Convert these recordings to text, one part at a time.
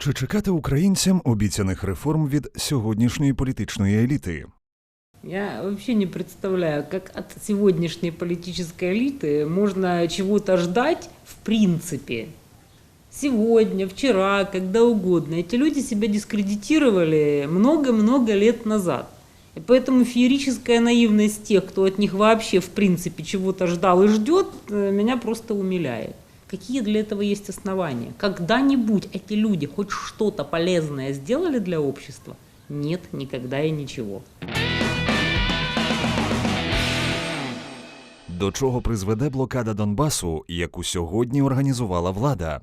Чи чекати українцям обіцяних реформ від сьогоднішньої політичної еліти? Я вообще не представляю, как от сегодняшней политической элиты можно чего-то ждать в принципе. Сегодня, вчера, когда угодно. Эти люди себя дискредитировали много-много лет назад. И поэтому феерическая наивность тех, кто от них вообще в принципе чего-то ждал и ждет, э, меня просто умиляет. Какие для этого есть основания? Когда-нибудь эти люди хоть что-то полезное сделали для общества? Нет, никогда и ничего. До чого призведе блокада Донбасу, яку сьогодні організувала влада?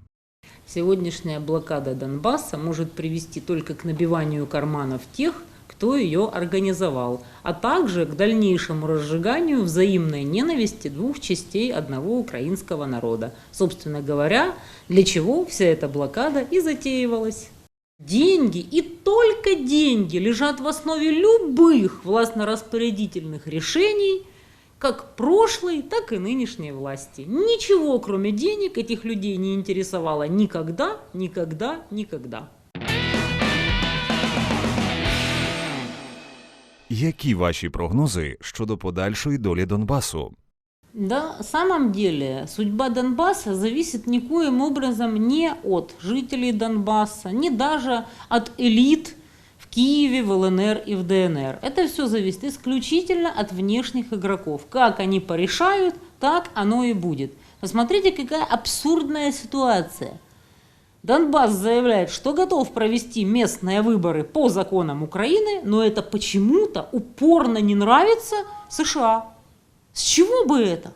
Сегодняшняя блокада Донбасса может привести только к набиванию карманов тех, кто ее организовал, а также к дальнейшему разжиганию взаимной ненависти двух частей одного украинского народа. Собственно говоря, для чего вся эта блокада и затеивалась. Деньги и только деньги лежат в основе любых властно-распорядительных решений, как прошлой, так и нынешней власти. Ничего, кроме денег, этих людей не интересовало никогда, никогда, никогда. Які ваші прогнози щодо подальшої долі Донбасу? Да, на самом деле судьба Донбасса зависит никоим образом не от жителей Донбасса, не даже от элит в Киеве, в ЛНР и в ДНР. Это все зависит исключительно от внешних игроков. Как они порешают, так оно и будет. Посмотрите, какая абсурдная ситуация. Донбасс заявляет, что готов провести местные выборы по законам Украины, но это почему-то упорно не нравится США. С чего бы это?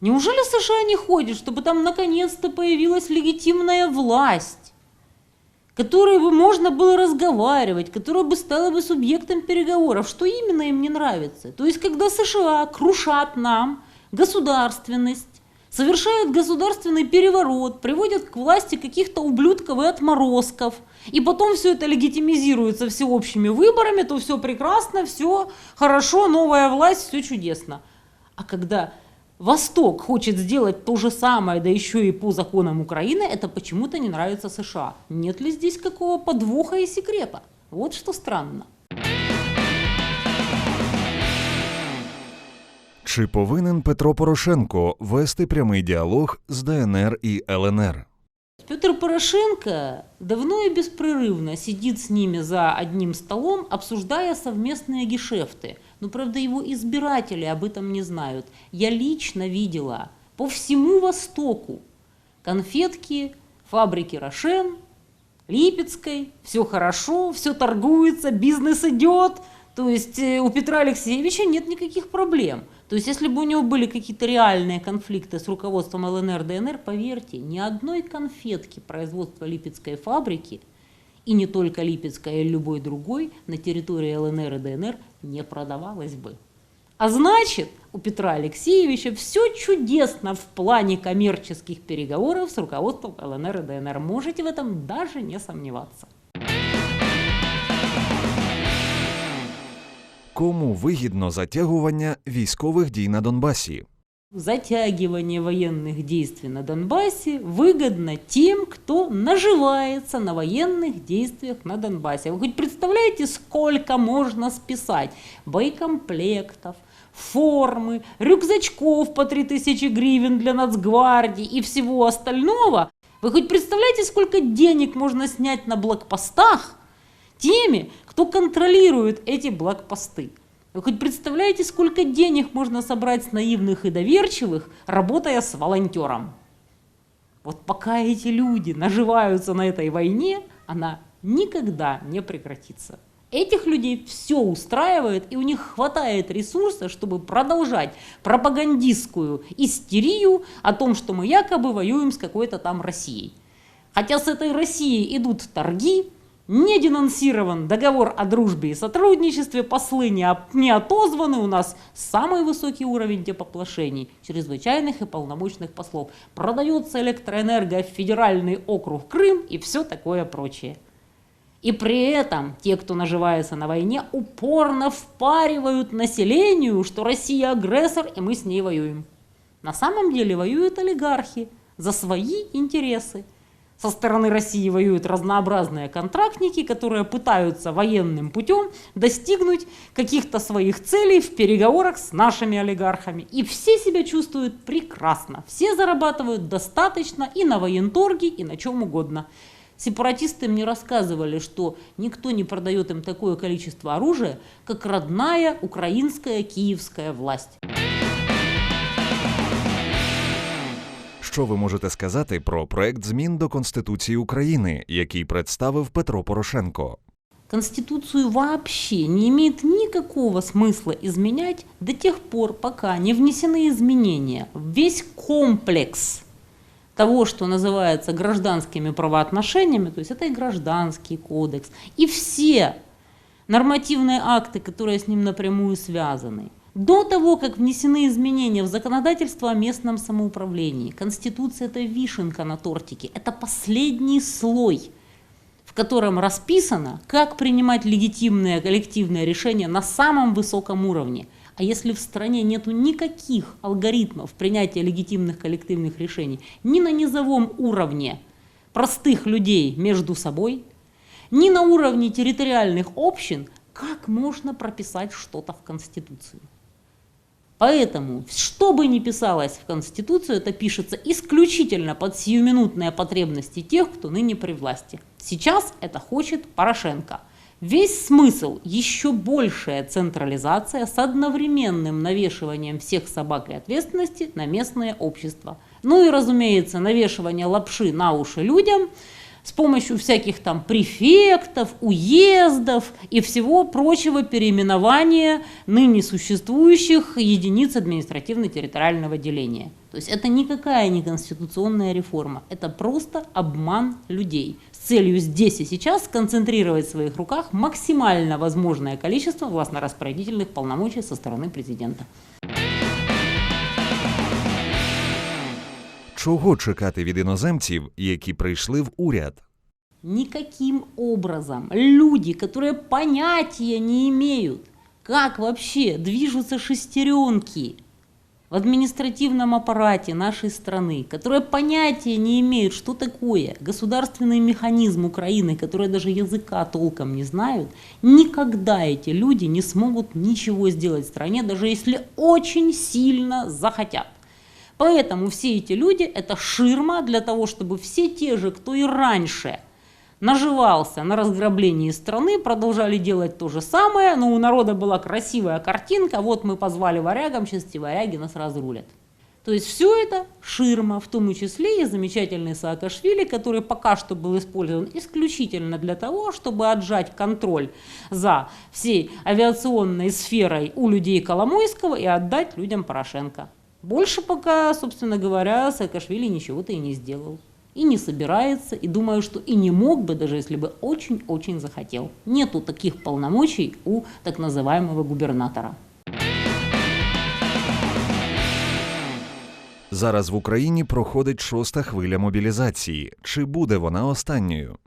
Неужели США не ходит, чтобы там наконец-то появилась легитимная власть, которой бы можно было разговаривать, которая бы стала бы субъектом переговоров? Что именно им не нравится? То есть, когда США крушат нам государственность, совершают государственный переворот, приводят к власти каких-то ублюдков и отморозков, и потом все это легитимизируется всеобщими выборами, то все прекрасно, все хорошо, новая власть, все чудесно. А когда Восток хочет сделать то же самое, да еще и по законам Украины, это почему-то не нравится США. Нет ли здесь какого подвоха и секрета? Вот что странно. Чи повинен Петро Порошенко вести прямий діалог з ДНР і ЛНР? Петр Порошенко давно и беспрерывно сидит с ними за одним столом, обсуждая совместные гешефты. Но, правда, его избиратели об этом не знают. Я лично видела по всему Востоку конфетки фабрики «Рошен», Липецкой, все хорошо, все торгуется, бизнес идет. То есть э, у Петра Алексеевича нет никаких проблем. То есть если бы у него были какие-то реальные конфликты с руководством ЛНР, ДНР, поверьте, ни одной конфетки производства Липецкой фабрики и не только Липецкой, а любой другой на территории ЛНР и ДНР не продавалось бы. А значит, у Петра Алексеевича все чудесно в плане коммерческих переговоров с руководством ЛНР и ДНР. Можете в этом даже не сомневаться. Кому вигідно затягування військових дій на Донбасі? Затягивание военных действий на Донбассе выгодно тем, кто наживается на военных действиях на Донбассе. Вы хоть представляете, сколько можно списать боекомплектов, формы, рюкзачков по 3000 гривен для Нацгвардии и всего остального? Вы хоть представляете, сколько денег можно снять на блокпостах теми, кто контролирует эти блокпосты? Вы хоть представляете, сколько денег можно собрать с наивных и доверчивых, работая с волонтером? Вот пока эти люди наживаются на этой войне, она никогда не прекратится. Этих людей все устраивает, и у них хватает ресурса, чтобы продолжать пропагандистскую истерию о том, что мы якобы воюем с какой-то там Россией. Хотя с этой Россией идут торги, не денонсирован договор о дружбе и сотрудничестве, послы не, не отозваны, у нас самый высокий уровень депоплошений, чрезвычайных и полномочных послов. Продается электроэнергия в федеральный округ Крым и все такое прочее. И при этом те, кто наживается на войне, упорно впаривают населению, что Россия агрессор и мы с ней воюем. На самом деле воюют олигархи за свои интересы. Со стороны России воюют разнообразные контрактники, которые пытаются военным путем достигнуть каких-то своих целей в переговорах с нашими олигархами. И все себя чувствуют прекрасно. Все зарабатывают достаточно и на военторге, и на чем угодно. Сепаратисты мне рассказывали, что никто не продает им такое количество оружия, как родная украинская киевская власть. Що ви можете сказати про проект змін до Конституції України, який представив Петро Порошенко? Конституцию вообще не имеет никакого смысла изменять до тех пор, пока не внесены изменения в весь комплекс того, что называется гражданскими правоотношениями, то есть это и гражданский кодекс, и все нормативные акты, которые с ним напрямую связаны. До того, как внесены изменения в законодательство о местном самоуправлении, Конституция – это вишенка на тортике, это последний слой, в котором расписано, как принимать легитимные коллективные решения на самом высоком уровне. А если в стране нет никаких алгоритмов принятия легитимных коллективных решений ни на низовом уровне простых людей между собой, ни на уровне территориальных общин, как можно прописать что-то в Конституцию? Поэтому, что бы ни писалось в Конституцию, это пишется исключительно под сиюминутные потребности тех, кто ныне при власти. Сейчас это хочет Порошенко. Весь смысл – еще большая централизация с одновременным навешиванием всех собак и ответственности на местное общество. Ну и, разумеется, навешивание лапши на уши людям – с помощью всяких там префектов, уездов и всего прочего переименования ныне существующих единиц административно-территориального деления. То есть это никакая не конституционная реформа, это просто обман людей с целью здесь и сейчас сконцентрировать в своих руках максимально возможное количество властно-распорядительных полномочий со стороны президента. Чого чекати від іноземців, які прийшли в уряд? Никаким образом люди, которые понятия не имеют, как вообще движутся шестеренки в административном аппарате нашей страны, которые понятия не имеют, что такое государственный механизм Украины, которые даже языка толком не знают, никогда эти люди не смогут ничего сделать в стране, даже если очень сильно захотят. Поэтому все эти люди – это ширма для того, чтобы все те же, кто и раньше наживался на разграблении страны, продолжали делать то же самое, но у народа была красивая картинка, вот мы позвали варягам, сейчас эти варяги нас разрулят. То есть все это ширма, в том числе и замечательный Саакашвили, который пока что был использован исключительно для того, чтобы отжать контроль за всей авиационной сферой у людей Коломойского и отдать людям Порошенко. Больше пока, собственно говоря, Саакашвили ничего-то и не сделал. И не собирается, и думаю, что и не мог бы, даже если бы очень-очень захотел. Нету таких полномочий у так называемого губернатора. Зараз в Україні проходить шоста хвиля мобілізації. Чи буде вона останньою?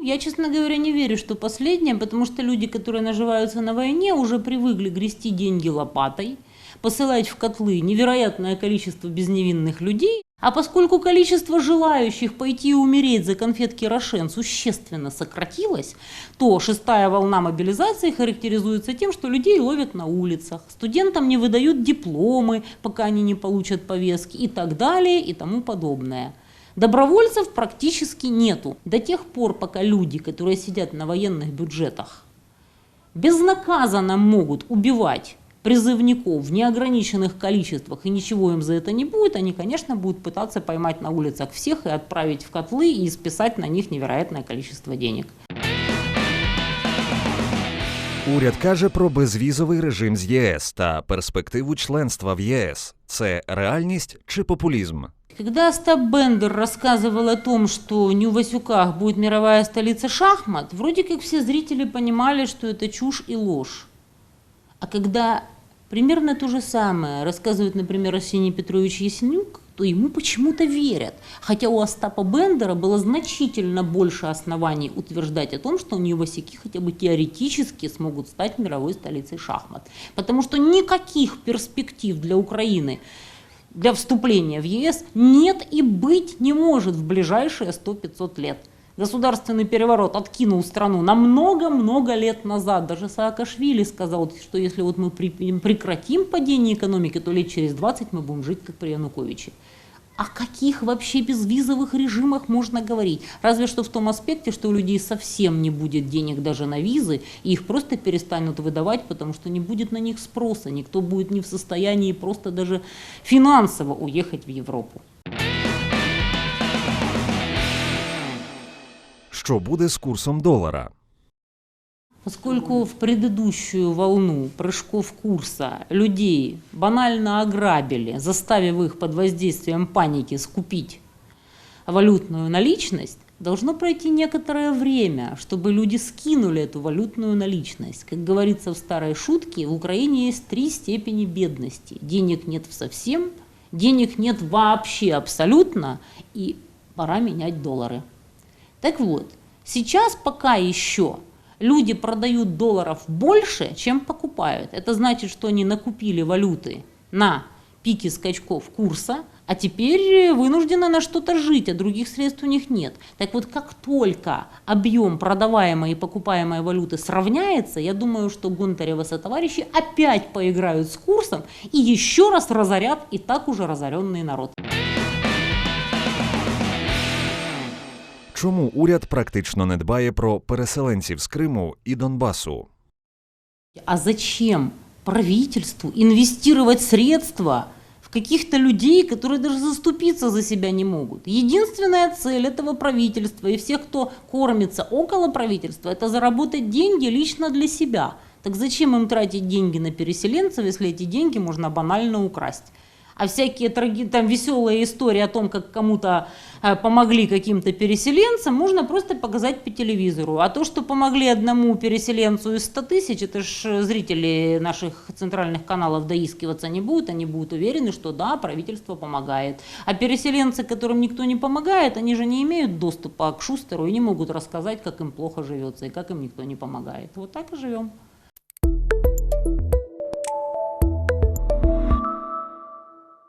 Я, честно говоря, не верю, что последнее, потому что люди, которые наживаются на войне, уже привыкли грести деньги лопатой, посылать в котлы невероятное количество безневинных людей, а поскольку количество желающих пойти и умереть за конфетки Рошен существенно сократилось, то шестая волна мобилизации характеризуется тем, что людей ловят на улицах, студентам не выдают дипломы, пока они не получат повестки и так далее и тому подобное. Добровольцев практически нету до тех пор, пока люди, которые сидят на военных бюджетах, безнаказанно могут убивать призывников в неограниченных количествах и ничего им за это не будет, они, конечно, будут пытаться поймать на улицах всех и отправить в котлы и списать на них невероятное количество денег. Уряд каже про безвізовий режим з ЄС та перспективу членства в ЄС. Це реальність чи популізм? Когда Остап Бендер рассказывал о том, что не у Васюках будет мировая столица шахмат, вроде как все зрители понимали, что это чушь и ложь. А когда примерно то же самое рассказывает, например, Арсений Петрович Ясенюк, то ему почему-то верят. Хотя у Остапа Бендера было значительно больше оснований утверждать о том, что Нью-Васяки хотя бы теоретически смогут стать мировой столицей шахмат. Потому что никаких перспектив для Украины для вступления в ЕС нет и быть не может в ближайшие 100-500 лет. Государственный переворот откинул страну на много-много лет назад. Даже Саакашвили сказал, что если вот мы прекратим падение экономики, то лет через 20 мы будем жить как при Януковиче. О каких вообще безвизовых режимах можно говорить? Разве что в том аспекте, что у людей совсем не будет денег даже на визы, и их просто перестанут выдавать, потому что не будет на них спроса. Никто будет не в состоянии просто даже финансово уехать в Европу. Що буде з курсом долара? Поскольку в предыдущую волну прыжков курса людей банально ограбили, заставив их под воздействием паники скупить валютную наличность, должно пройти некоторое время, чтобы люди скинули эту валютную наличность. Как говорится в старой шутке, в Украине есть три степени бедности. Денег нет совсем, денег нет вообще абсолютно, и пора менять доллары. Так вот, сейчас пока еще люди продают долларов больше, чем покупают. Это значит, что они накупили валюты на пике скачков курса, а теперь вынуждены на что-то жить, а других средств у них нет. Так вот, как только объем продаваемой и покупаемой валюты сравняется, я думаю, что Гонтарева со товарищи опять поиграют с курсом и еще раз разорят и так уже разоренный народ. Чому уряд практично не дбає про переселенців з Криму і Донбасу? А зачем правительству инвестировать средства в каких-то людей, которые даже заступиться за себя не могут? Единственная цель этого правительства и всех, кто кормится около правительства, это заработать деньги лично для себя. Так зачем им тратить деньги на переселенцев, если эти деньги можно банально украсть? А всякие там веселые истории о том, как кому-то э, помогли каким-то переселенцам, можно просто показать по телевизору. А то, что помогли одному переселенцу из 100 тысяч, это же зрители наших центральных каналов доискиваться не будут, они будут уверены, что да, правительство помогает. А переселенцы, которым никто не помогает, они же не имеют доступа к Шустеру и не могут рассказать, как им плохо живется и как им никто не помогает. Вот так и живем.